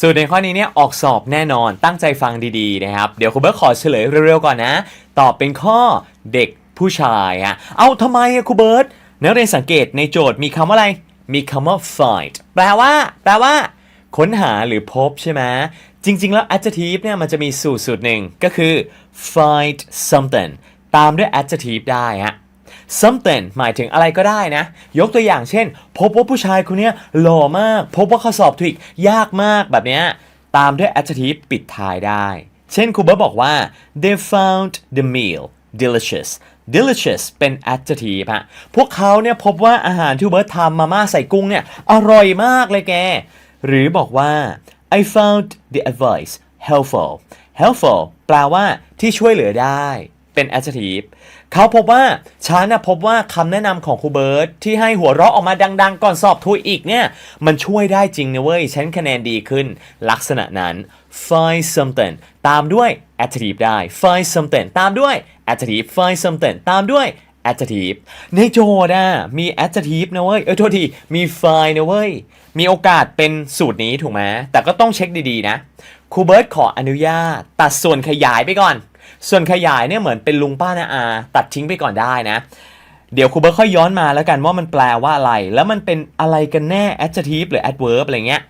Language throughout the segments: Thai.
สูตรในข้อนี้เนี่ยออกสอบแน่นอนตั้งใจฟังดีๆนะครับ เดี๋ยวคุณเบิร์ตขอเฉลยเร็วๆก่อนนะ ตอบเป็นข้อเด็กผู้ชายฮะเอาทำไมอะคุณเบิร์ตนักเรียนสังเกตในโจทย์มีคำว่าอะไร มีคำว่า find แปลว่า แปลว่า ค้นหาหรือพบใช่ไหมจริง ๆ แล้ว adjective เนี่ยมันจะมีสูตรสูตรหนึ่งก็คือ find something ตามด้วย adjective ได้ฮะ something หมายถึงอะไรก็ได้นะ ยกตัวอย่างเช่น พบว่าผู้ชายคนนี้หล่อมาก พบว่าข้อสอบถูกยากมากแบบนี้ตามด้วย adjective ปิดท้ายได้ เช่นครูเบิร์ตบอกว่า they found the meal delicious delicious เป็น adjective ฮะ พวกเขาเนี่ยพบว่าอาหารที่เบิร์ตทำมาม่าใส่กุ้งเนี่ย อร่อยมากเลยแก หรือบอกว่า I found the advice helpful helpful แปลว่าที่ช่วยเหลือได้ เป็น adjective เขาพบว่าฉันนะพบว่าคำแนะนำของครูเบิร์ตที่ให้หัวเราะออกมาดัง ๆ ก่อนสอบทุยอีกเนี่ย มันช่วยได้จริงนะเว้ย ฉันคะแนนดีขึ้น ลักษณะนั้น find something ตามด้วย adjective ได้ find something ตามด้วย adjective find something ตามด้วย adjective ในโจทย์อะมี adjective นะเว้ย เออโทษที มี find นะเว้ย มีโอกาสเป็นสูตรนี้ถูกไหมแต่ก็ต้องเช็คดี ๆ นะครูเบิร์ตขออนุญาตตัดส่วนขยายไปก่อน ส่วนขยายเนี่ยเหมือนเป็นลุงป้านาอา ตัดทิ้งไปก่อนได้นะ เดี๋ยวครูเบิร์ตค่อยย้อนมาแล้วกันว่ามันแปลว่าอะไร แล้วมันเป็นอะไรกันแน่ adjective หรือ adverb อะไรเงี้ย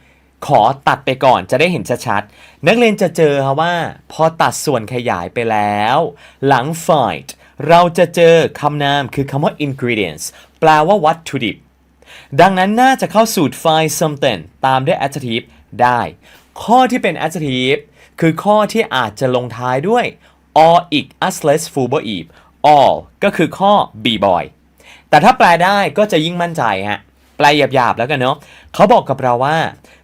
ขอตัดไปก่อนจะได้เห็นชัดๆ นักเรียนจะเจอครับว่า พอตัดส่วนขยายไปแล้ว หลัง find เราจะเจอคำนามคือคำว่า ingredients แปลว่าวัตถุดิบ ดังนั้นน่าจะเข้าสูตร find something ตามด้วย adjective ได้ ข้อที่เป็น adjective คือข้อที่อาจจะลงท้ายด้วย or อีก us less f u b e eve all ก็คือข้อ b boy แต่ถ้าแปลได้ก็จะยิ่งมั่นใจฮะ แปลหยาบๆแล้วกันเนาะเขาบอกกับเราว่า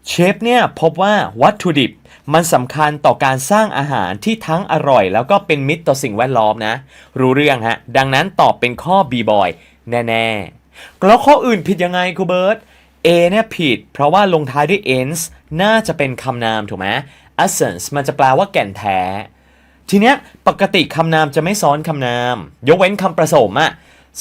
เชฟเนี่ยพบว่าวัตถุดิบมันสำคัญต่อการสร้างอาหารที่ทั้งอร่อย แล้วก็เป็นมิตรต่อสิ่งแวดล้อมนะ รู้เรื่องฮะ ดังนั้นตอบเป็นข้อ b boy แน่ๆ แล้วข้ออื่นผิดยังไงครูเบิร์ต A เนี่ยผิด เพราะว่าลงท้ายด้วย ends น่าจะเป็นคำนามถูกไหม essence มันจะแปลว่าแก่นแท้ ทีเนี้ยปกติคำนามจะไม่ซ้อนคำนาม ยกเว้นคำผสมอะ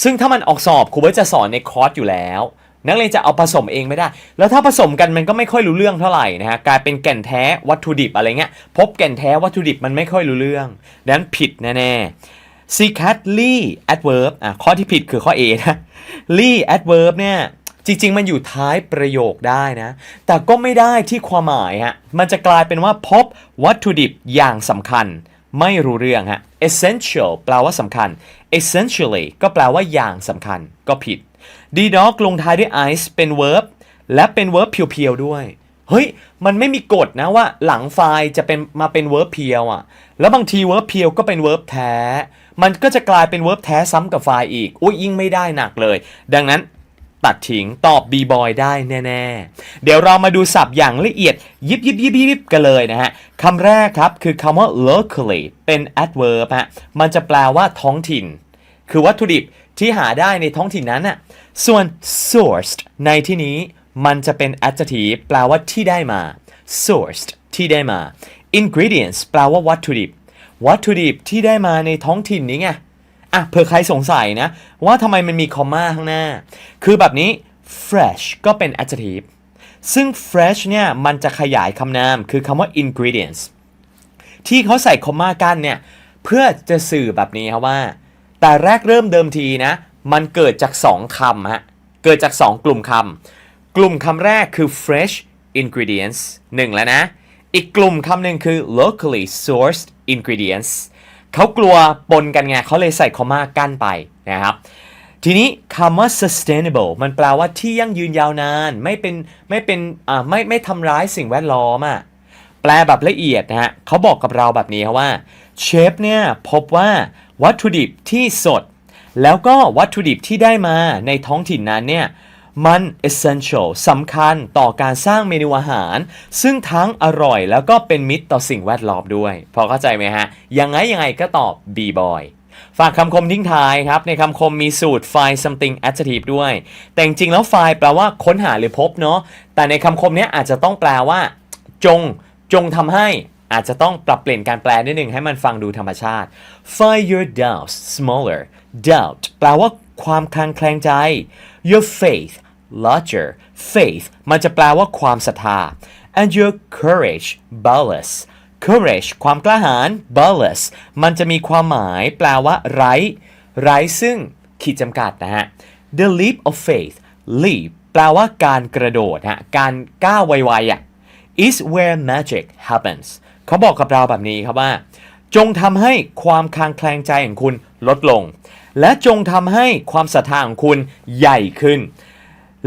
ซึ่งถ้ามันออกสอบครูเบิร์ตจะสอนในคอร์สอยู่แล้ว นักเรียนจะเอาผสมเองไม่ได้ แล้วถ้าผสมกันมันก็ไม่ค่อยรู้เรื่องเท่าไหร่นะฮะกลายเป็นแก่นแท้วัตถุดิบอะไรเงี้ยพบแก่นแท้วัตถุดิบมันไม่ค่อยรู้เรื่องดังนั้นผิดแน่ๆ secretly adverb อะข้อที่ผิดคือข้อ A นะ ly adverb เนี่ยจริง ๆ มันอยู่ท้ายประโยคได้นะ แต่ก็ไม่ได้ที่ความหมายฮะ มันจะกลายเป็นว่าพบวัตถุดิบอย่างสำคัญ ไม่รู้เรื่องฮะ essential แปลว่าสำคัญ essentially ก็แปลว่าอย่างสำคัญก็ผิด d dog ลงท้ายด้วย ice เป็น verb และเป็น verb เพียวๆด้วย เฮ้ย มันไม่มีกฎนะว่าหลังไฟล์จะเป็นมาเป็น verb เพียวอะ แล้วบางที verb เพียวก็เป็น verb แท้ มันก็จะกลายเป็น verb แท้ซ้ำกับไฟล์อีก อุ้ยยิ่งไม่ได้หนักเลย ดังนั้น ตัดทิ้งตอบ b boy ได้แน่ ๆ เดี๋ยวเรามาดูศัพท์อย่างละเอียด ยิบยิบยิบยิบกันเลยนะฮะคำแรกครับคือคำว่า locally เป็น adverb ฮะมันจะแปลว่าท้องถิ่น คือวัตถุดิบที่หาได้ในท้องถิ่นนั้นน่ะส่วน sourced ในที่นี้มันจะเป็น adjective แปลว่าที่ได้มา sourced ที่ได้มา ingredients แปลว่าวัตถุดิบ วัตถุดิบที่ได้มาในท้องถิ่นนี้ไง อะเผื่อใครสงสัยนะ ว่าทำไมมันมีคอมมาข้างหน้า คือแบบนี้ fresh ก็เป็น adjective ซึ่ง fresh เนี่ยมันจะขยายคำนาม คือคำว่า ingredients ที่เขาใส่คอมมากันเนี่ย เพื่อจะสื่อแบบนี้ครับว่า แต่แรกเริ่มเดิมทีนะ มันเกิดจาก 2คำฮะ เกิดจาก 2 กลุ่มคำ กลุ่มคำแรกคือ fresh ingredients 1 แล้วนะ อีกกลุ่มคำหนึ่งคือ locally sourced ingredients เขากลัวปนกันไงเขาเลยใส่คอมมากั้นไปนะครับทีนี้คำว่า sustainable มันแปลว่าที่ยั่งยืนยาวนาน ไม่เป็นไม่เป็นอ่าไม่ไม่ทำร้ายสิ่งแวดล้อมอะแปลแบบละเอียดนะฮะเขาบอกกับเราแบบนี้ครับว่าเชฟเนี่ยพบว่าวัตถุดิบที่สด แล้วก็วัตถุดิบที่ได้มาในท้องถิ่นนั้นเนี่ย มัน essential สำคัญต่อการสร้างเมนูอาหาร ซึ่งทั้งอร่อยแล้วก็เป็นมิตรต่อสิ่งแวดล้อมด้วย พอเข้าใจไหมฮะ ยังไงยังไงก็ตอบ B boy ฝากคำคมทิ้งท้ายครับ ในคำคมมีสูตร find something adjective ด้วย แต่จริงๆแล้ว find แปลว่าค้นหาหรือพบเนาะแต่ในคำคมเนี้ยอาจจะต้องแปลว่า จง จงทำให้อาจจะต้องปรับเปลี่ยนการแปลนิดนึงให้มันฟังดูธรรมชาติ find your doubts smaller doubt แปลว่าความคลางแคลงใจ your faith larger faith มันจะแปลว่าความศรัทธา and your courage boundless courage ความกล้าหาญ boundless มันจะมีความหมายแปลว่าไร้ไร้ซึ่งขีดจำกัดนะฮะ the leap of faith leap แปลว่าการกระโดดฮะการก้าวไวๆอะ is where magic happens เขาบอกกับเราแบบนี้ครับว่า จงทำให้ความคลางแคลงใจของคุณลดลง และจงทำให้ความศรัทธาของคุณใหญ่ขึ้น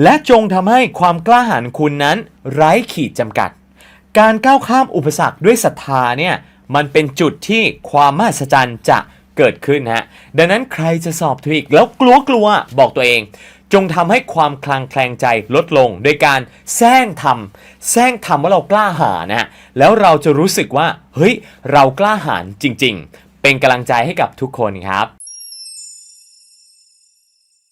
และจงทำให้ความกล้าหาญคุณนั้นไร้ขีดจำกัด การก้าวข้ามอุปสรรคด้วยศรัทธาเนี่ยมันเป็นจุดที่ความมหัศจรรย์จะเกิดขึ้นฮะดังนั้นใครจะสอบทวิกแล้วกลัวกลัวๆบอกตัวเอง จงทำให้ความคลางแคลงใจลดลง โดยการแซงทำแซงทำว่าเรากล้าหาญนะฮะแล้วเราจะรู้สึกว่าเฮ้ยเรากล้าหาญจริง ๆ เป็นกำลังใจให้กับทุกคนครับ